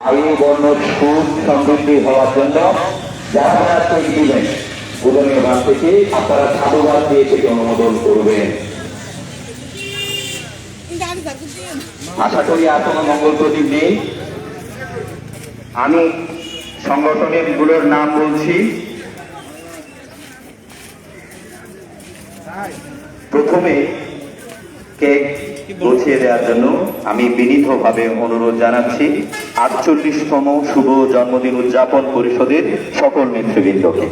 আয়ু বর্ণ সুখ সমৃদ্ধি হওয়ার জন্য যারা চেক দিবেন থেকে আপনারা সাধুবাদ দিয়ে থেকে অনুমোদন করবেন। আশা করি কোনো মঙ্গল প্রদীপ নেই। আমি সংগঠনেরগুলোর নাম বলছি। প্রথমে কেক গুছিয়ে দেওয়ার জন্য আমি বিনীতভাবে অনুরোধ জানাচ্ছি, আটচল্লিশতম শুভ জন্মদিন উদযাপন পরিষদের সকল নেতৃবৃন্দকে।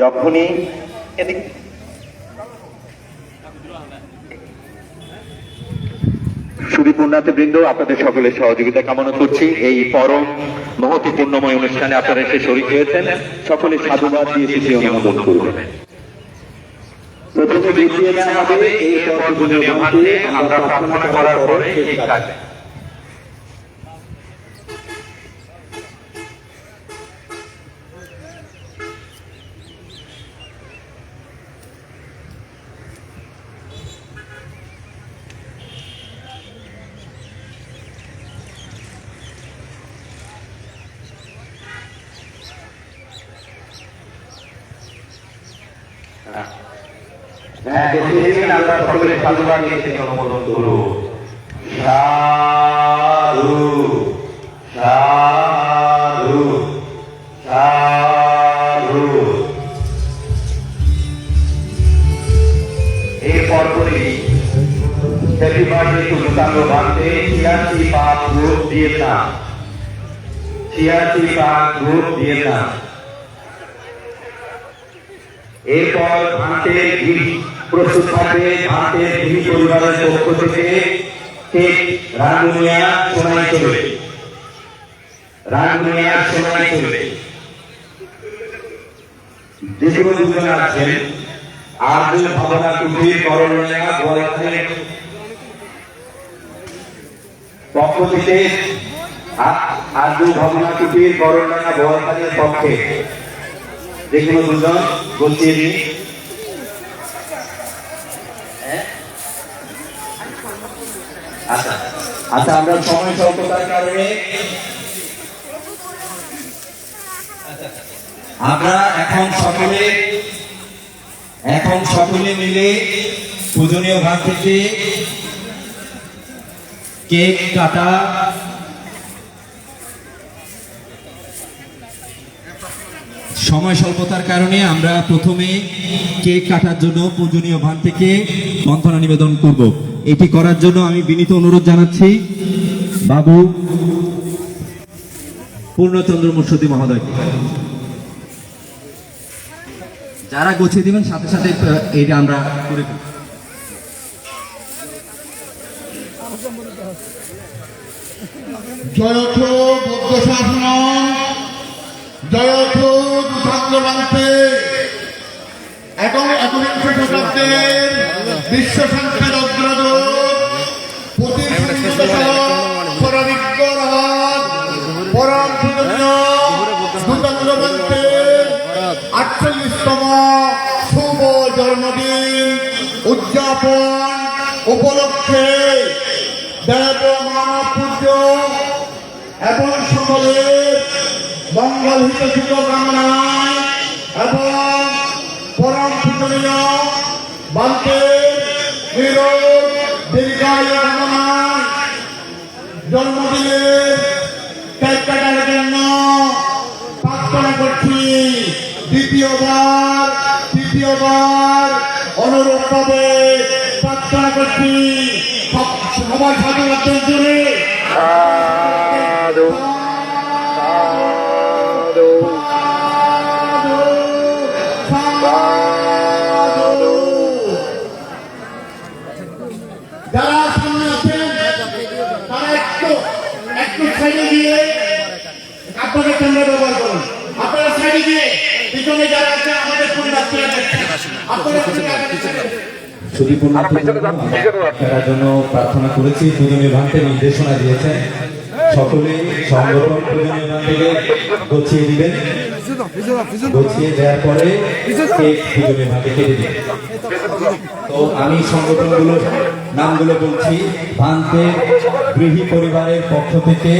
যখনই এদিক সুদীপুণ্যাতে বৃন্দ, আপনাদের সকলের সহযোগিতা কামনা করছি। এই পরম মহতি পূর্ণময় অনুষ্ঠানে আপনারা এসে শরীর হয়েছেন। সকলে সাধুবাদ দিয়ে সেটি অনুমোদন করবেন। প্রথমে গুছিয়ে দেওয়া হবে পূজনীয় ভান্তে আমরা প্রার্থনা করার পরে এই থাকবে হ্যাঁ গুছিয়ে দিন আমরা সকলে সাধুবাদ সেটি অনুমোদন করুন। সাধু সাধু সাধু। এরপর করি হ্যাপি বার্থডে টু মুতাঙ্গ বান্তে ছিয়াশি গ্রুপ গ্রুপ এরপর ভান্তের গিফট প্রস্তুত থাকবে ভান্তের গিরি পরিবারের পক্ষ থেকে কেক রাঙ্গুনিয়া সোনাই চলবে রাঙ্গুনিয়া সোনাই চলবে যে কোনো দুজন আছেন আর দুই ভাবনা কুটির করণীয়া, গোয়ালখালী। পক্ষ থেকে আ- আর দুই ভাবনা কুটির করণীয়া, গোয়ালখালীর পক্ষে। যে দুজন দিন। আচ্ছা আচ্ছা আমরা সময় স্বল্পতার কারণে আমরা এখন সকলে এখন সকলে মিলে পূজনীয় ভাগ থেকে কেক কাটা সময় স্বল্পতার কারণে আমরা প্রথমে কেক কাটার জন্য পূজনীয় ভান থেকে বন্ধনা নিবেদন করব। এটি করার জন্য আমি বিনীত অনুরোধ জানাচ্ছি। বাবু, পূর্ণচন্দ্র মুর্শদি মহোদয়কে যারা গুছিয়ে দিবেন, সাথে সাথে এটা আমরা করে। জয়থ বৌদ্ধ শাসন জয়থ এবং একবিংশ শতাব্দীর বিশ্ব সংখ্যার অগ্রদূত দুধাগ্রবান্তে আটচল্লিশতম শুভ জন্মদিন উদযাপন উপলক্ষে দেব মানব পূজ্য এবং সকলের মঙ্গল হিত শুভ কামনায় এবং পরম পূজনীয় বান্তের নিরোগ দীর্ঘায়ু কামনায় জন্মদিনের কেক জন্য প্রার্থনা করছি। দ্বিতীয়বার, তৃতীয়বার অনুরূপ ভাবে প্রার্থনা করছি। সবার সাথে জন্য সুদীপূর্ণ ফেরার জন্য প্রার্থনা করেছি পূজনীয় ভান্তে নির্দেশনা দিয়েছেন। সকলে সংগঠন দিবেন। গুছিয়ে দেওয়ার পরে কেটে তো আমি সংগঠনগুলোর নামগুলো বলছি ভান্তে গৃহী পরিবারের পক্ষ থেকে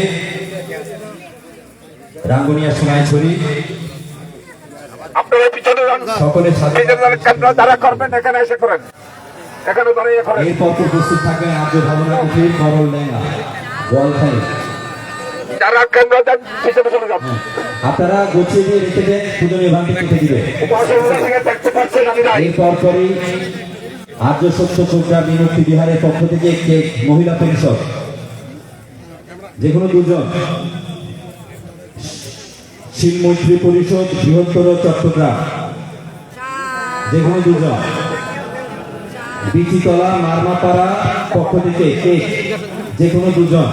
রাঙ্গুনিয়া সোনাইছড়ি আপনারা পিছনে যান। কেন্দ্র যারা করবেন এখানে এসে করেন। এখানে দাঁড়িয়ে করেন। এরপর উপস্থিত থাকবেন আর্য ভাবনা করল লেঙ্গা জলখাই যারা কেন্দ্র যান পিছনে চলে যান। আপনারা গুছিয়ে দিয়ে রেখে দেন দিবে। উপাসনা থেকে দেখতে পাচ্ছেন আমি এরপর পরই আর্য সত্য প্রজ্ঞা বিমুক্তি বিহারের পক্ষ থেকে একটি মহিলা পরিষদ। যে কোনো দুজন। শিলমৈত্রী পরিষদ বৃহত্তর চট্টগ্রাম। যে কোনো দুজন। বিচিতলা মারমাপাড়া পক্ষ থেকে কেক যে কোনো দুজন।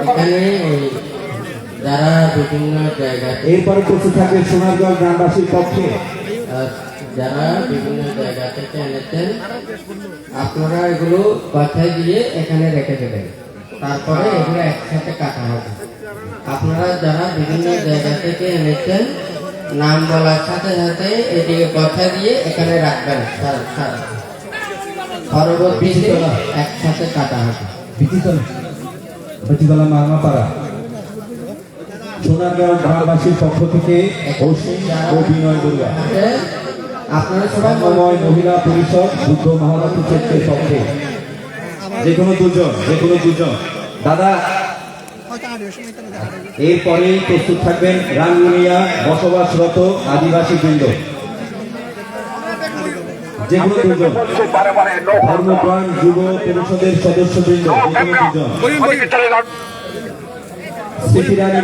এখানে যারা বিভিন্ন জায়গাতে এরপরে প্রস্তুত থাকবে সোনারগাঁও গ্রামবাসীর পক্ষে। যারা বিভিন্ন জায়গা থেকে এনেছেন আপনারা এগুলো বাছাই দিয়ে এখানে রেখে দেবেন। তারপরে এগুলো একসাথে কাটা হবে। আপনারা যারা বিভিন্ন জায়গা থেকে এনেছেন নাম বলার সাথে সাথে এটিকে কথা দিয়ে এখানে রাখবেন। পরবর্তীতে একসাথে কাটা হবে। সোনারগাঁও গ্রামবাসীর পক্ষ থেকে অসীম ও বিনয় বড়ুয়া আপনারা সবাই সময় মহিলা পরিষদ বুদ্ধ মহারথী ক্ষেত্রের পক্ষে। যে কোনো দুজন যে কোনো দুজন। দাদা এরপরে প্রস্তুত থাকবেন রাঙ্গুনিয়া বসবাসরত আদিবাসী বৃন্দ। যে কোনো দুজন ধর্মপ্রাণ যুব পরিষদের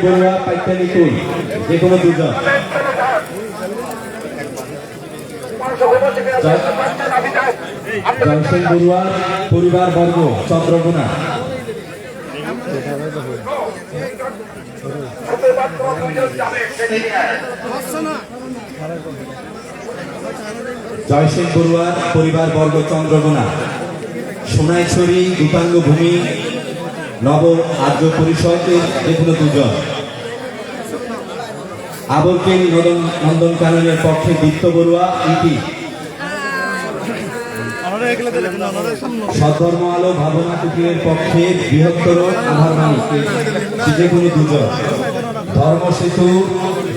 বড়ুয়া পাইতানি কুল, যে কোনো দুজন জয়সেন বড়ুয়ার বর্গ চন্দ্রকোনা জয়সেন বড়ুয়ার পরিবার বর্গ চন্দ্রকোনা, সোনাইছড়ি দুতাঙ্গ ভূমি, নব আর্য পরিষদের যেগুলো দুজন। আবরকেল নদন নন্দন কাননের পক্ষে দীপ্ত বড়ুয়া ইতি। সধর্ম আলো ভাবনা কুটিরের পক্ষে বৃহত্তর আধার মানিক যে কোনো দুজন। ধর্মসেতু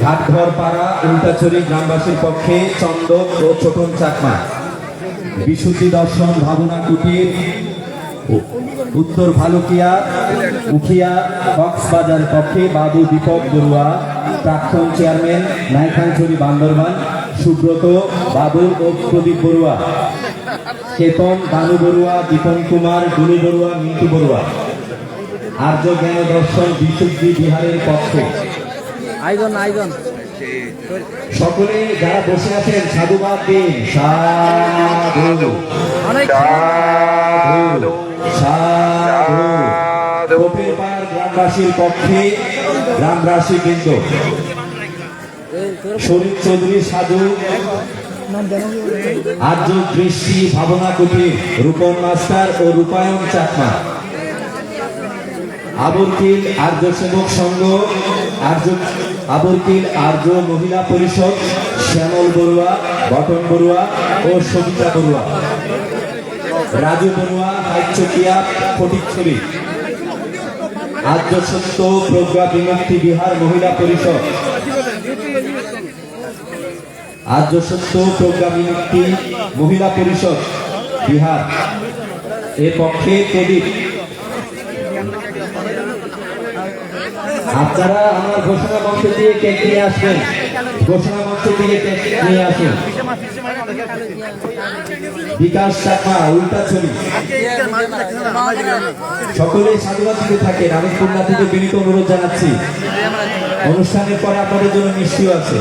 ঘাটঘর পাড়া উল্টাছড়ি গ্রামবাসীর পক্ষে চন্দক ও ছোটন চাকমা। বিশুদ্ধি দর্শন ভাবনা কুটির উত্তর ভালুকিয়া, উখিয়া, কক্সবাজার পক্ষে বাবু দীপক বড়ুয়া, প্রাক্তন চেয়ারম্যান নাইখানছড়ি বান্দরবান, সুব্রত, বাবু ও প্রদীপ বড়ুয়া, কেতন বানু বড়ুয়া, দীপন কুমার, গুলু বড়ুয়া, মিন্টু বড়ুয়া। আর্য জ্ঞান দর্শন বিশুদ্ধি বিহারের পক্ষে। আইজন আইজন সকলে যারা বসে আছেন সাধুবাদ দিন। সাধু। অনেক। সাধু। সাধু। গ্রামবাসীর পক্ষে গ্রামবাসী বৃন্দ শরীর চৌধুরী সাধু। আর্য দৃষ্টি ভাবনা কুটির রূপন মাস্টার ও রূপায়ণ চাকমা। আবরকিল আর্য সেবক সংঘ আর্য আবরকিল আর্য মহিলা পরিষদ, শ্যামল বড়ুয়া, বটন বড়ুয়া ও সবিতা বড়ুয়া। রাজু বড়ুয়া, হাইচকিয়া, ফটিকছড়ি। আর্য সত্য, প্রজ্ঞা বিমুক্তি বিহার মহিলা পরিষদ। আর্য সত্য, প্রজ্ঞা বিমুক্তি মহিলা পরিষদ, বিহার। এ পক্ষে প্রদীপ আপনারা আমার ঘোষণা মঞ্চ দিয়ে কেক নিয়ে আসবেন। ঘোষণা মঞ্চ দিয়ে কেক নিয়ে আসেন। বিকাশ চাকমা, উল্টা ছবি। সকলে সাধুবাদ দিতে থাকেন। আমি খুলনা থেকে বিনীত অনুরোধ জানাচ্ছি। অনুষ্ঠানের পরে আপনাদের জন্য মিষ্টিও আছে।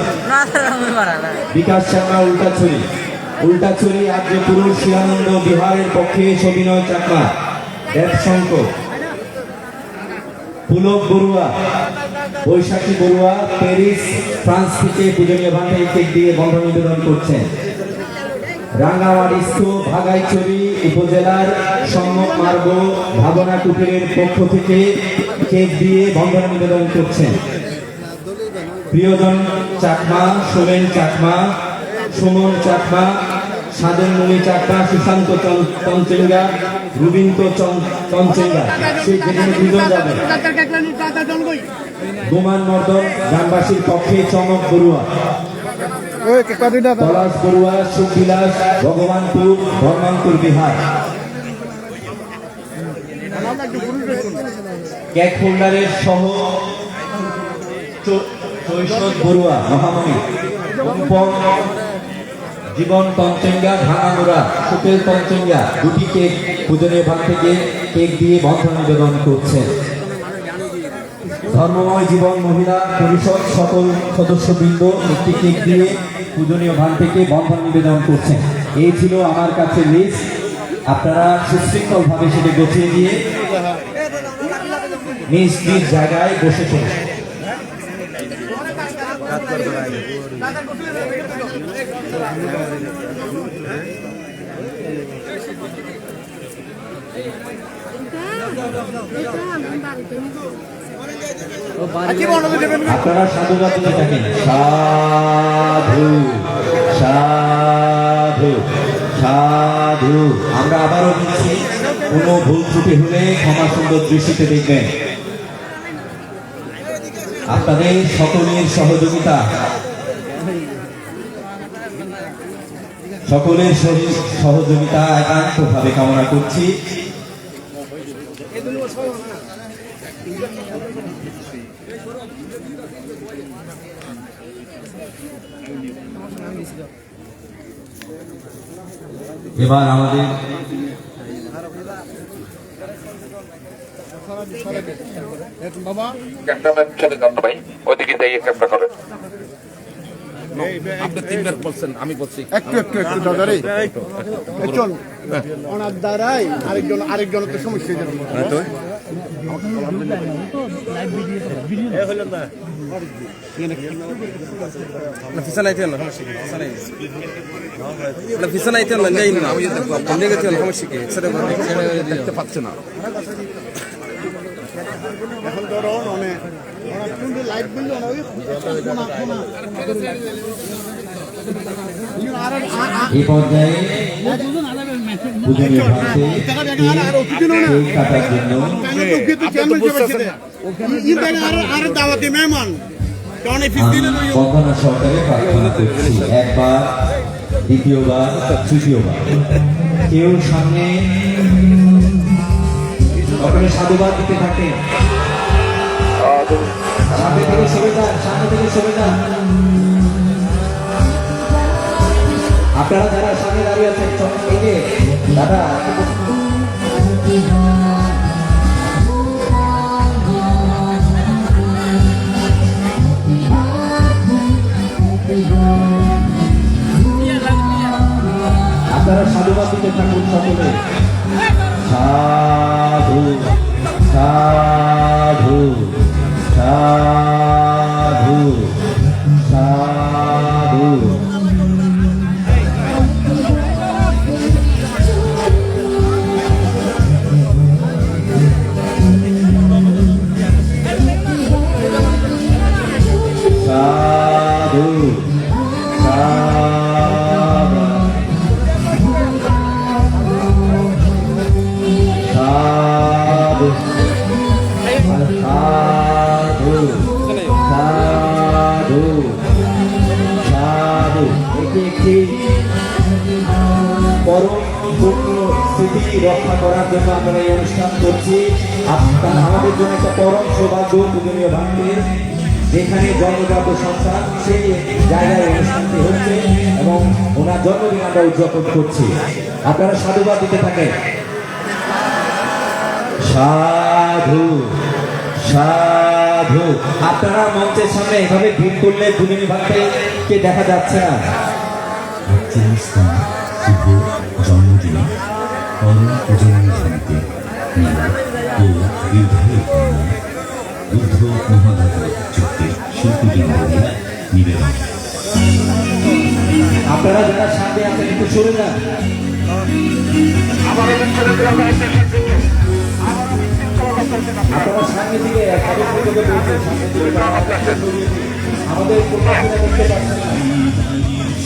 বিকাশ শর্মা উল্টা ছবি। আর্য পুরুষ শিবানন্দ বিহারের পক্ষে সবিনয় চাকমা। দেবশঙ্কর পুলক বড়ুয়া, বৈশাখী বড়ুয়া, প্যারিস, ফ্রান্স থেকে পূজনীয় ভান্ডারি কেক দিয়ে বন্ধ নিবেদন করছেন। রাঙ্গামাটিস্থ ভাগাইচুরি উপজেলার সম্মুখ মার্গ ভাবনা কুটিরের পক্ষ থেকে কেক দিয়ে বন্ধন নিবেদন করছেন। প্রিয়জন চাকমা, সোমেন চাকমা, সুমন চাকমা সাধনমণি চাকমা, সুশান্ত চঞ্চেঙ্গা রবীন্দ্র চঞ্চেঙ্গা সে যেখানে দুজন যাবে। বোমান মর্দন, গ্রামবাসীর পক্ষে চমক বড়ুয়া। পলাশ বড়ুয়া সুখবিলাস ভগবানপুর ধর্মান্তর বিহার। কেক হোল্ডারের সহ চৈশদ বড়ুয়া, মহামণি। অনুপম জীবন তঞ্চেঙ্গা ভাঙামুড়া সুপেল তঞ্চেঙ্গা দুটি কেক পূজনীয় ভাগ থেকে কেক দিয়ে বন্ধন নিবেদন করছেন ধর্মময় জীবন মহিলা পরিষদ সকল সদস্যবৃন্দ একটি কেক দিয়ে পূজনীয় ভান থেকে বন্ধন নিবেদন করছেন এই ছিল আমার কাছে লিস্ট আপনারা সুশৃঙ্খল ভাবে সেটা গুছিয়ে দিয়ে নিজ নিজ জায়গায় বসে আপনারা সাধুবাদ দিতে থাকেন। সাধু সাধু সাধু। আমরা আবারও বলছি, কোনো ভুল ত্রুটি হলে ক্ষমা সুন্দর দৃষ্টিতে দেখবেন। আপনাদের সকলের সহযোগিতা। সকলের সহি- সহযোগিতা একান্তভাবে কামনা করছি। এবার আমাদের বাবা ক্যামেরাম্যান সাথে জানতে পাই ওদিকে যাইয়ে ক্যামেরা করে আপনি তিনবার বলছেন আমি বলছি। একটু একটু একটু দাদা রে। চল। ওনার দ্বারাই আরেকজন আরেকজনের তো সমস্যা হয়ে যাবে। ফিসা নাইতে না সমস্যা কি? না নেই আমি দেখতে পাচ্ছে না। এখন তো রন অনেক লাইট বিল একবার দ্বিতীয়বার তৃতীয়বার। কেউ সামনে সকলে সাধুবাদ দিতে থাকে। সামনে থেকে সরে সামনে থেকে সরে আপনারা যারা সামনে দাঁড়িয়ে আছেন দাদা যেখানে জন্মজাত সন্তান, সেই জায়গায় অনুষ্ঠানটি হচ্ছে এবং ওনার জন্মদিন আমরা উদযাপন করছি। আপনারা সাধুবাদ দিতে থাকেন। সাধু সাধু। আপনারা মঞ্চের সামনে এভাবে ভিড় করলে দুদিনী ভাবতে কে দেখা যাচ্ছে না। চল্লিশতম শুভ জন্মদিনে করণ প্রজনন সমিতি ও দীর্ঘায়ু কর্ম বুদ্ধ মহাভারত চুক্তি শিল্পীবৃন্দদের নিবেদন। আপনারা যারা সাথে আছেন, একটু সরে যান। আপনারা সামনে দিকে আমাদের দেখতে পাচ্ছেন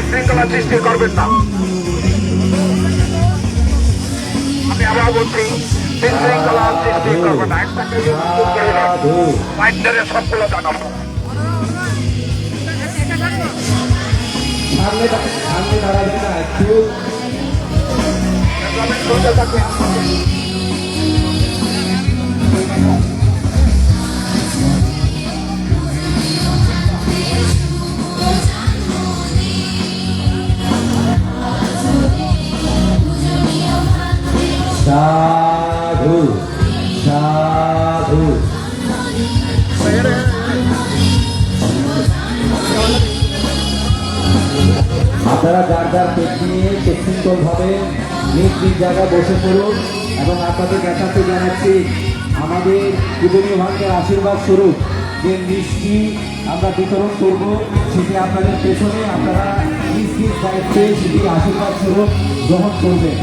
বিশৃঙ্খলা সৃষ্টি করবেন না। আমি আবার বলছি বিশৃঙ্খলা সৃষ্টি করবেন না। একটা কেউ সাধু বাইন্ডারে সফলতা জানাব সামনে দা- সামনে দাঁড়াবে না একটু সাধু সাধু। আপনারা যার যার পেট নিয়ে সুশৃঙ্খল ভাবে নিজ নিজ জায়গায় বসে পড়ুন এবং আপনাদের দেখাতে জানাচ্ছি, আমাদের পূজনীয় ভাগ্যের আশীর্বাদ স্বরূপ যে মিষ্টি আমরা বিতরণ করব, সেটি আপনাদের পেছনে আপনারা নিজ নিজ দায়িত্বে সেটি আশীর্বাদ স্বরূপ গ্রহণ করবেন।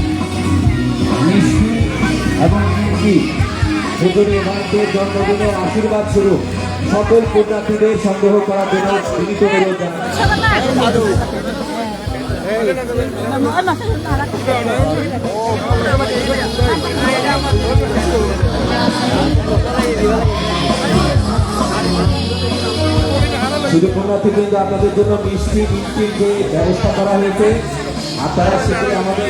এবং আশীর্বাদ স্বরূপ সকল পুণ্যার্থীদের সংগ্রহ করার জন্য শুধু কিন্তু আপনাদের জন্য মিষ্টি, মিষ্টির যে ব্যবস্থা করা হয়েছে আপনারা সেটি আমাদের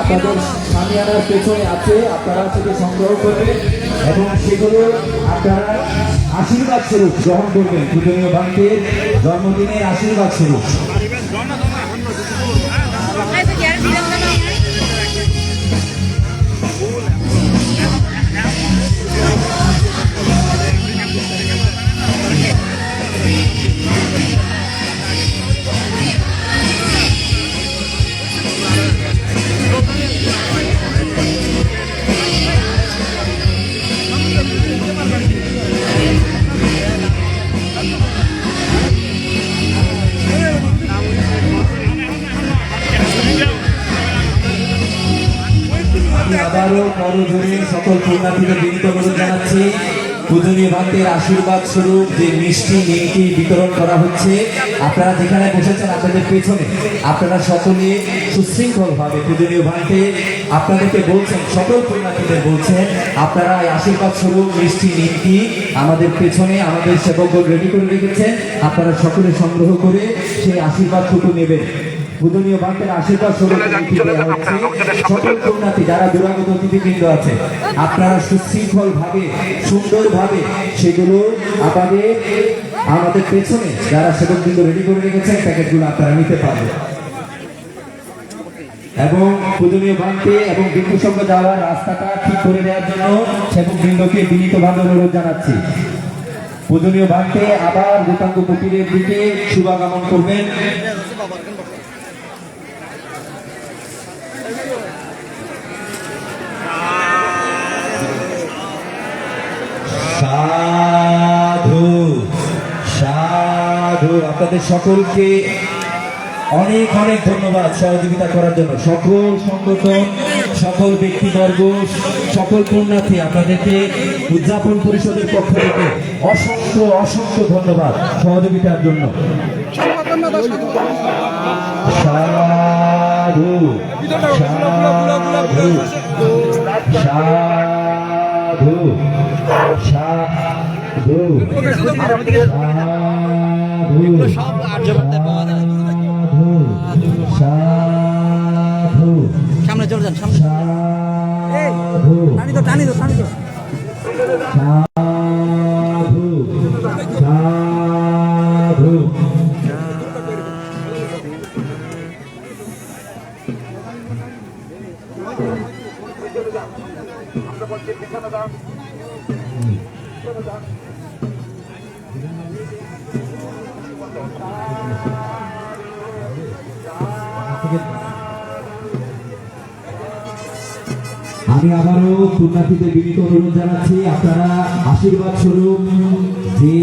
আপনাদের সামিয়ানার পেছনে আছে, আপনারা সেটি সংগ্রহ করবেন এবং সেগুলো আপনারা আশীর্বাদ স্বরূপ গ্রহণ করবেন। পূজনীয় বাঙ্কের জন্মদিনের আশীর্বাদ স্বরূপ। পুণ্যার্থীদের বিনীত আশীর্বাদ স্বরূপ যে মিষ্টি নিমকি বিতরণ করা হচ্ছে, আপনারা যেখানে বসেছেন আপনাদের পেছনে, আপনারা সকলে সুশৃঙ্খল ভাবে পূজনীয় ভান্তে আপনাদেরকে বলছেন, সকল পুণ্যার্থীদের বলছেন, আপনারা এই আশীর্বাদ স্বরূপ মিষ্টি নিমকি আমাদের পেছনে, আমাদের সেবকগণ রেডি করে রেখেছেন, আপনারা সকলে সংগ্রহ করে সেই আশীর্বাদটুকু নেবেন। পূজনীয় বান্তের আশীর্বাদ সকল পুণ্যার্থী যারা দুরাগত অতিথিবৃন্দ আছে আপনারা সুশৃঙ্খল ভাবে সুন্দর ভাবে সেগুলো আমাদের আমাদের পেছনে যারা সেবকবৃন্দ রেডি করে রেখেছেন প্যাকেটগুলো আপনারা নিতে পারবেন। এবং পূজনীয় বান্তে এবং বিন্দু সঙ্গে যাওয়ার রাস্তাটা ঠিক করে দেওয়ার জন্য সেবকবৃন্দকে বিনীতভাবে অনুরোধ জানাচ্ছি। পূজনীয় বান্তে আবার গোতাঙ্গ কুটিরের দিকে শুভাগমন করবেন। সাধু সাধু, আপনাদের সকলকে অনেক অনেক ধন্যবাদ সহযোগিতা করার জন্য। সকল সংগঠন, সকল ব্যক্তিবর্গ, সকল পুণ্যার্থী আপনাদেরকে উদযাপন পরিষদের পক্ষ থেকে অসংখ্য অসংখ্য ধন্যবাদ সহযোগিতার জন্য। সাধু সাধু সাধু সাধু সাধু সামনে চলে যান সামনে। টানি তো টানি তো টানি তো। পুণ্যার্থীদের বিনীত অনুরোধ জানাচ্ছি। আপনারা আশীর্বাদ স্বরূপ যে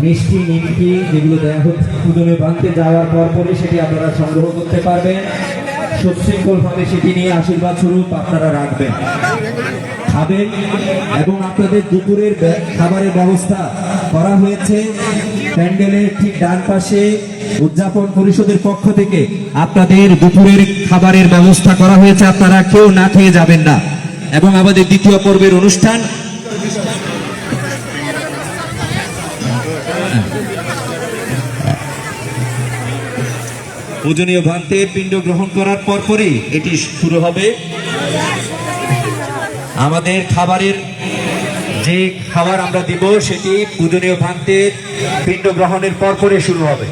মিষ্টি নিমকি যেগুলো দেওয়া হচ্ছে পুজোনে বাঁধতে যাওয়ার পর পরে সেটি আপনারা সংগ্রহ করতে পারবেন। সুশৃঙ্খলভাবে সেটি নিয়ে আশীর্বাদ স্বরূপ আপনারা রাখবেন। খাবেন এবং আপনাদের দুপুরের খাবারের ব্যবস্থা করা হয়েছে। প্যান্ডেলের ঠিক ডান পাশে উদযাপন পরিষদের পক্ষ থেকে আপনাদের দুপুরের খাবারের ব্যবস্থা করা হয়েছে। আপনারা কেউ না খেয়ে যাবেন না। এবং আমাদের দ্বিতীয় পর্বের অনুষ্ঠান পূজনীয় ভান্তে পিণ্ড গ্রহণ করার পরপরই এটি শুরু হবে আমাদের খাবারের যে খাবার আমরা দিব সেটি পূজনীয় ভান্তে পিণ্ড গ্রহণের পরপরই শুরু হবে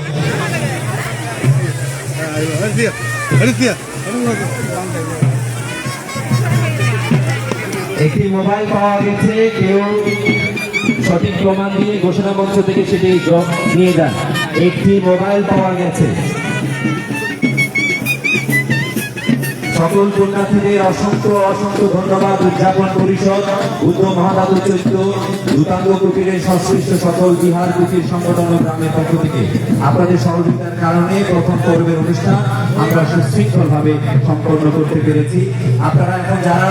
একটি মোবাইল পাওয়া গেছে, কেউ সঠিক প্রমাণ দিয়ে ঘোষণা মঞ্চ থেকে সেটি নিয়ে যান। একটি মোবাইল পাওয়া গেছে। সকল পুণ্যার্থীদের অসংখ্য অসংখ্য ধন্যবাদ, উদযাপন পরিষদ বুদ্ধ মহাদাদু চৈত্য দূতাঙ্গ কুটিরের সংশ্লিষ্ট সকল বিহার কুটির সংগঠন ও গ্রামের পক্ষ থেকে। আপনাদের সহযোগিতার কারণে প্রথম পর্বের অনুষ্ঠান আমরা সুশৃঙ্খলভাবে সম্পন্ন করতে পেরেছি। আপনারা এখন যারা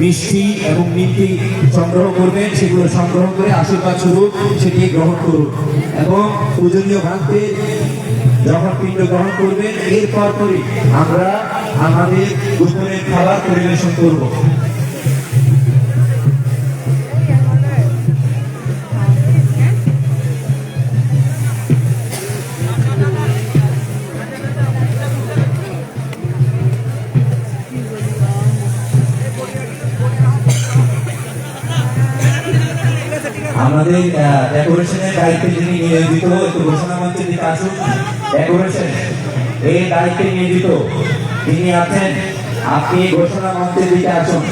মিষ্টি এবং মিষ্টি সংগ্রহ করবেন, সেগুলো সংগ্রহ করে আশীর্বাদ স্বরূপ সেটি গ্রহণ করুন। এবং পূজনীয় ভাঙতে যখন পিণ্ড গ্রহণ করবেন, এরপর করে আমরা আমাদের গোপনের খাবার পরিবেশন করব। আমাদের ডেকোরেশনের দায়িত্বে যিনি নিয়োজিত, একটু ঘোষণা মঞ্চের দিকে আসুন। ডেকোরেশন এই দায়িত্বে নিয়োজিত তিনি আছেন, আপনি ঘোষণা মঞ্চের দিকে আসুন।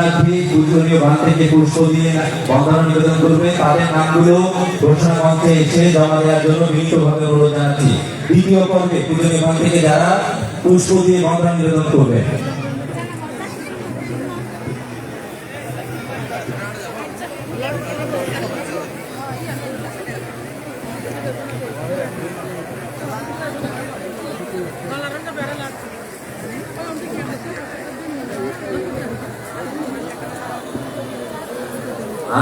পুণ্যার্থী পূজনীয় বান থেকে পুষ্প দিয়ে বন্দনা নিবেদন করবে। তাদের নামগুলো ঘোষণা মঞ্চে এসে জমা দেওয়ার জন্য বিনীতভাবে অনুরোধ জানাচ্ছি। দ্বিতীয় পর্বে পূজনীয় থেকে যারা পুষ্প দিয়ে বন্দনা নিবেদন করবে।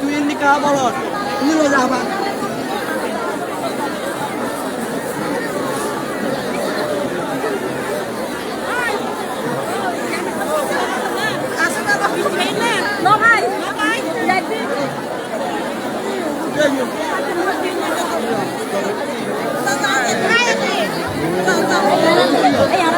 তুই এমনি কা বলো তুমি যাবা No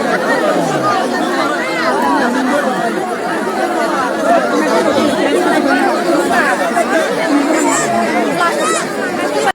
Thank you.